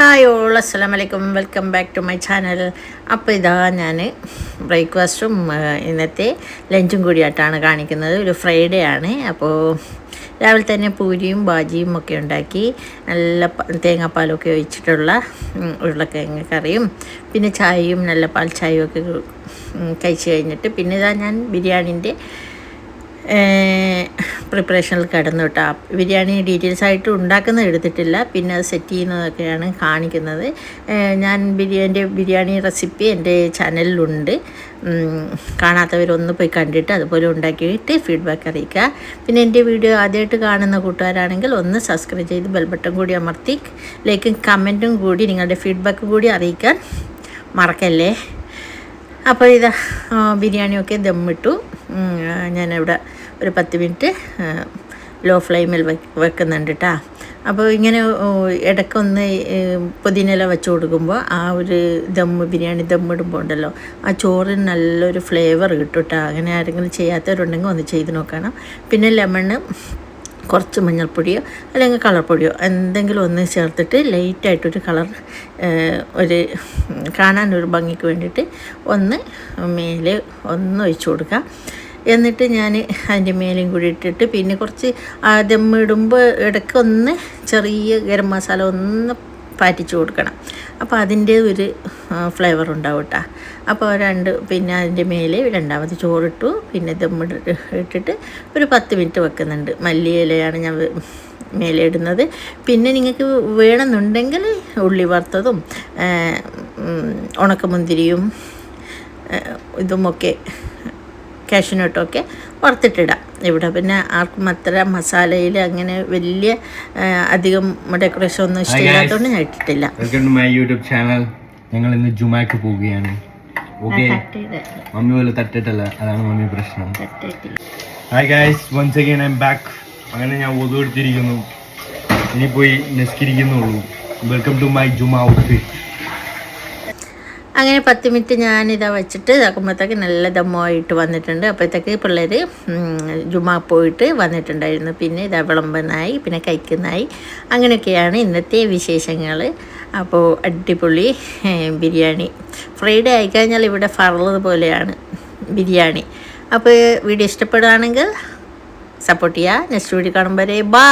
Hi all അസ്സലാം വലൈക്കും welcome back to my channel അപ്പോൾ ഇതാ ഞാൻ ബ്രേക്ക്ഫാസ്റ്റും ഇന്നത്തെ ലഞ്ചും കൂടിയായിട്ടാണ് കാണിക്കുന്നത്. ഒരു ഫ്രൈഡേ ആണ്. അപ്പോൾ രാവിലെ തന്നെ പൂരിയും ബാജിയും ഒക്കെ ഉണ്ടാക്കി നല്ല തേങ്ങാപ്പാലൊക്കെ ഒഴിച്ചിട്ടുള്ള ഉരുളക്കിഴങ്ങ കറിയും പിന്നെ ചായയും നല്ല പാൽ ചായയും ഒക്കെ കഴിച്ച് കഴിഞ്ഞിട്ട് പിന്നെ ഇതാ ഞാൻ ബിരിയാണിന്റെ പ്രിപ്പറേഷനിൽ കിടന്നു കേട്ടോ. ബിരിയാണി ഡീറ്റെയിൽസ് ആയിട്ട് ഉണ്ടാക്കുന്നത് എടുത്തിട്ടില്ല. പിന്നെ അത് സെറ്റ് ചെയ്യുന്നതൊക്കെയാണ് കാണിക്കുന്നത്. ഞാൻ ബിരിയാണി ബിരിയാണി റെസിപ്പി എന്റെ ചാനലിലുണ്ട്. കാണാത്തവരൊന്ന് പോയി കണ്ടിട്ട് അതുപോലെ ഉണ്ടാക്കിയിട്ട് ഫീഡ്ബാക്ക് അറിയിക്കുക. പിന്നെ എന്റെ വീഡിയോ ആദ്യമായിട്ട് കാണുന്ന കൂട്ടുകാരാണെങ്കിൽ ഒന്ന് സബ്സ്ക്രൈബ് ചെയ്ത് ബെൽ ബട്ടൺ കൂടി അമർത്തി ലൈക്കും കമന്റും കൂടി നിങ്ങളുടെ ഫീഡ്ബാക്ക് കൂടി അറിയിക്കാൻ മറക്കല്ലേ? അപ്പോൾ ഇതാ ബിരിയാണിയൊക്കെ ദമ്മിട്ടു. ഞാനിവിടെ ഒരു പത്ത് മിനിറ്റ് ലോ ഫ്ലെയിമിൽ വെക്ക് വെക്കുന്നുണ്ട് കേട്ടോ അപ്പോൾ ഇങ്ങനെ ഇടയ്ക്കൊന്ന് പുതിനയില വെച്ച് കൊടുക്കുമ്പോൾ ആ ഒരു ദമ്മ് ബിരിയാണി ദമ്മിടുമ്പോൾ ഉണ്ടല്ലോ ആ ചോറിന് നല്ലൊരു ഫ്ലേവർ കിട്ടും കേട്ടോ അങ്ങനെ ആരെങ്കിലും ചെയ്യാത്തവരുണ്ടെങ്കിൽ ഒന്ന് ചെയ്ത് നോക്കണം. പിന്നെ ലെമണ് കുറച്ച് മഞ്ഞൾപ്പൊടിയോ അല്ലെങ്കിൽ കളർ പൊടിയോ എന്തെങ്കിലും ഒന്ന് ചേർത്തിട്ട് ലൈറ്റായിട്ടൊരു കളർ ഒരു കാണാനൊരു ഭംഗിക്ക് വേണ്ടിയിട്ട് ഒന്ന് മേലെ ഒന്ന് ഒഴിച്ചു കൊടുക്കാം. എന്നിട്ട് ഞാൻ അതിന്റെ മേലെയും കൂടി ഇട്ടിട്ട് പിന്നെ കുറച്ച് ആദ്യം ഇടുമ്പോൾ ഇടയ്ക്ക് ഒന്ന് ചെറിയ ഗരം മസാല ഒന്ന് പാറ്റിച്ച് കൊടുക്കണം. അപ്പോൾ അതിന്റെ ഒരു ഫ്ലേവർ ഉണ്ടാവും കേട്ടോ അപ്പോൾ രണ്ട് പിന്നെ അതിന്റെ മേലെ രണ്ടാമത് ചോറിട്ടു. പിന്നെ ദമ്മിട്ട് ഇട്ടിട്ട് ഒരു പത്ത് മിനിറ്റ് വെക്കുന്നുണ്ട്. മല്ലിയിലയാണ് ഞാൻ മേലെ ഇടുന്നത്. പിന്നെ നിങ്ങൾക്ക് വേണമെന്നുണ്ടെങ്കിൽ ഉള്ളി വറുത്തതും ഉണക്കമുന്തിരിയും ഇതുമൊക്കെ കാഷ്യൂനട്ടൊക്കെ വറുത്തിട്ടിടാം. ഇവിടെ പിന്നെ ആർക്കും അത്ര മസാലയിൽ അങ്ങനെ വലിയ അധികം ഡെക്കറേഷൻ ഒന്നും ഇഷ്ടമില്ലാത്തതുകൊണ്ട് ഞാൻ ഇട്ടിട്ടില്ല. മൈ യൂട്യൂബ് ചാനൽ ഞങ്ങൾ ഇന്ന് ജുമാക്ക് പോവുകയാണ്. ഓക്കെ മമ്മി പോലെ തട്ടിട്ടല്ല. അതാണ് മമ്മി പ്രശ്നം. Hi guys once again I'm back അങ്ങനെ ഞാൻ ഒതു എടുത്തിരിക്കുന്നു. ഇനി പോയി നിസ്കരിക്കുന്നുള്ളൂ. വെൽക്കം ടു മൈ ജുമ ഔട്ട്ഫിറ്റ് അങ്ങനെ പത്ത് മിനിറ്റ് ഞാനിതാ വെച്ചിട്ട് ഇതാക്കുമ്പോഴത്തേക്ക് നല്ല ദമ്മമായിട്ട് വന്നിട്ടുണ്ട്. അപ്പോഴത്തേക്ക് പിള്ളേർ ജുമാ പോയിട്ട് വന്നിട്ടുണ്ടായിരുന്നു. പിന്നെ ഇതാ വിളമ്പനായി പിന്നെ കഴിക്കുന്നതായി അങ്ങനെയൊക്കെയാണ് ഇന്നത്തെ വിശേഷങ്ങൾ അപ്പോൾ അടിപൊളി ബിരിയാണി. ഫ്രൈഡേ ആയിക്കഴിഞ്ഞാൽ ഇവിടെ ഫറുള്ളത് പോലെയാണ് ബിരിയാണി. അപ്പോൾ വീഡിയോ ഇഷ്ടപ്പെടുകയാണെങ്കിൽ സപ്പോർട്ട് ചെയ്യുക. നെക്സ്റ്റ് വീഡിയോ കാണുമ്പോൾ ബാ.